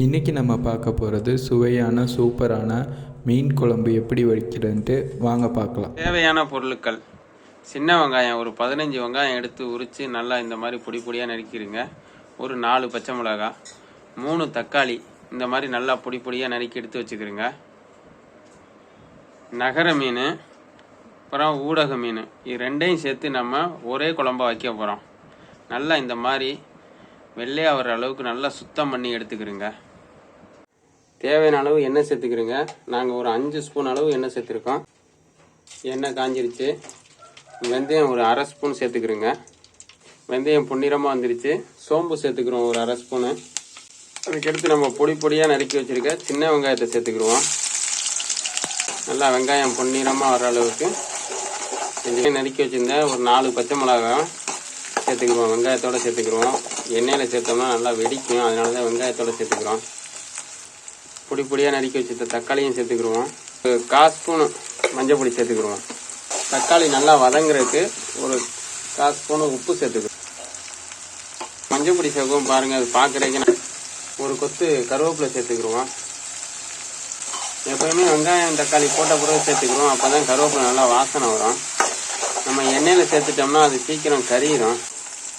இன்றைக்கி நம்ம பார்க்க போகிறது சுவையான சூப்பரான மீன் குழம்பு எப்படி வைக்கிறதுன்ட்டு வாங்க பார்க்கலாம். தேவையான பொருட்கள். சின்ன வெங்காயம் ஒரு பதினஞ்சு வெங்காயம் எடுத்து உரித்து நல்லா இந்த மாதிரி பொடி பொடியாக நறுக்கிடுங்க. ஒரு நாலு பச்சை மிளகா மூணு தக்காளி இந்த மாதிரி நல்லா பொடி பொடியாக நறுக்கி எடுத்து வச்சுக்கிறோங்க நகர மீன் அப்புறம் ஊடக மீன் இது ரெண்டையும் சேர்த்து நம்ம ஒரே குழம்பா வைக்க போகிறோம் நல்லா இந்த மாதிரி வெள்ளையாக வர அளவுக்கு நல்லா சுத்தம் பண்ணி எடுத்துக்கிறோங்க தேவையான அளவு எண்ணெய் சேர்த்துக்கிறோங்க. நாங்கள் ஒரு அஞ்சு ஸ்பூன் அளவு எண்ணெய் சேர்த்துருக்கோம். எண்ணெய் காஞ்சிருச்சு. வெந்தயம் ஒரு அரை ஸ்பூன் சேர்த்துக்கிறோங்க. வெந்தயம் பொன்னிறமாக வந்துருச்சு. சோம்பு சேர்த்துக்கிறோம் ஒரு அரை ஸ்பூனு. அதுக்கடுத்து நம்ம பொடி பொடியாக நறுக்கி வச்சுருக்க சின்ன வெங்காயத்தை சேர்த்துக்கிடுவோம். நல்லா வெங்காயம் பொன்னிறமாக வர அளவுக்கு கொஞ்சம் நறுக்கி வச்சுருந்தேன் ஒரு நாலு பச்சை மிளகாய் சேர்த்துக்கிடுவோம். வெங்காயத்தோடு சேர்த்துக்கிடுவோம். எண்ணெயில் சேர்த்தோம்னா நல்லா வெடிக்கும். அதனால தான் வெங்காயத்தோடு சேர்த்துக்கிறோம். பொடி பொடியாக நறுக்கி வச்சுருந்த தக்காளியும் சேர்த்துக்கிடுவோம். கால் ஸ்பூனு மஞ்சள் பொடி சேர்த்துக்கிடுவோம். தக்காளி நல்லா வதங்குறதுக்கு ஒரு கால் ஸ்பூனு உப்பு சேர்த்துக்கிறோம் மஞ்சள் பொடி சேர்க்கவும் பாருங்கள் அது பார்க்குறதுக்கு ஒரு கொத்து கருவேப்பிலை சேர்த்துக்கிடுவோம். எப்போயுமே வெங்காயம் தக்காளி போட்ட பிறகு சேர்த்துக்கிறோம் அப்போ தான் கருவேப்பிலை நல்லா வாசனை வரும். நம்ம எண்ணெயில் சேர்த்துட்டோம்னா அது சீக்கிரம் கரியிடும்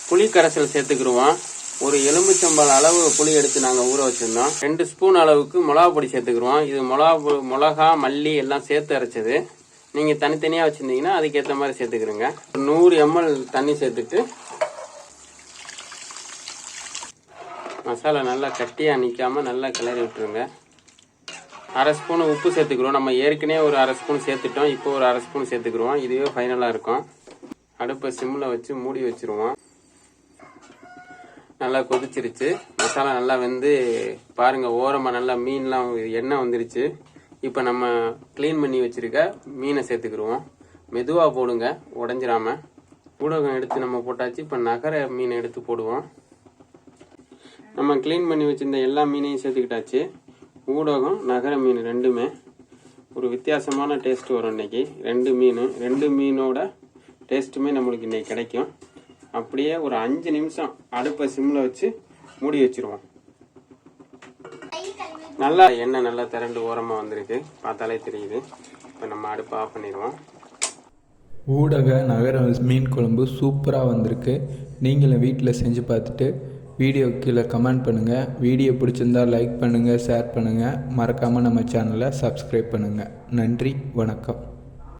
புளி கரைசல் சேர்த்துக்கிடுவோம். ஒரு எலுமிச்சம்பழ அளவு புளி எடுத்து நாங்கள் ஊற வச்சுருந்தோம். ரெண்டு ஸ்பூன் அளவுக்கு மிளகா பொடி சேர்த்துக்கிறோம் இது மிளகா பொ- மிளகா மல்லி எல்லாம் சேர்த்து அரைச்சது. நீங்கள் தனித்தனியாக வச்சுருந்தீங்கன்னா அதுக்கேற்ற மாதிரி சேர்த்துக்கிறோங்க நூறு எம்எல் தண்ணி சேர்த்துட்டு மசாலா நல்லா கட்டியாக நிற்காமல் நல்லா கிளறி விட்டுருங்க. அரை ஸ்பூன் உப்பு சேர்த்துக்கிறோம் நம்ம ஏற்கனவே ஒரு அரை ஸ்பூன் சேர்த்துட்டோம். இப்போ ஒரு அரை ஸ்பூன் சேர்த்துக்கிறோம் இதுவே ஃபைனலாக இருக்கும். அடுப்பை சிம்மில் வச்சு மூடி வச்சுருவோம். நல்லா கொதிச்சிருச்சு. மசாலா நல்லா வந்து பாருங்கள் ஓரமாக நல்லா மீன்லாம் எண்ணெய் வந்துருச்சு. இப்போ நம்ம க்ளீன் பண்ணி வச்சுருக்க மீனை சேர்த்துக்கிடுவோம் மெதுவாக போடுங்க உடஞ்சிராம. ஊடகம் எடுத்து நம்ம போட்டாச்சு இப்போ நகர மீனை எடுத்து போடுவோம். நம்ம க்ளீன் பண்ணி வச்சுருந்த எல்லா மீனையும் சேர்த்துக்கிட்டாச்சு. ஊடகம் நகர மீன் ரெண்டுமே. ஒரு வித்தியாசமான டேஸ்ட் வரும் இன்னைக்கு. ரெண்டு மீன் ரெண்டு மீனோட டேஸ்ட்டுமே நம்மளுக்கு இன்னைக்கு கிடைக்கும். அப்படியே ஒரு அஞ்சு நிமிஷம் அடுப்பை சிம்மில் வச்சு மூடி வச்சிருவோம். நல்லா எண்ணெய் நல்லா திரண்டு ஓரமாக வந்திருக்கு. பார்த்தாலே தெரியுது. இப்போ நம்ம அடுப்பை ஆஃப் பண்ணிடுவோம். ஊடக நகர மீன் குழம்பு சூப்பராக வந்திருக்கு. நீங்களும் வீட்டில் செஞ்சு பார்த்துட்டு வீடியோ கீழே கமெண்ட் பண்ணுங்கள் வீடியோ பிடிச்சிருந்தா லைக் பண்ணுங்கள் ஷேர் பண்ணுங்கள் மறக்காமல் நம்ம சேனலை சப்ஸ்கிரைப் பண்ணுங்கள் நன்றி வணக்கம்.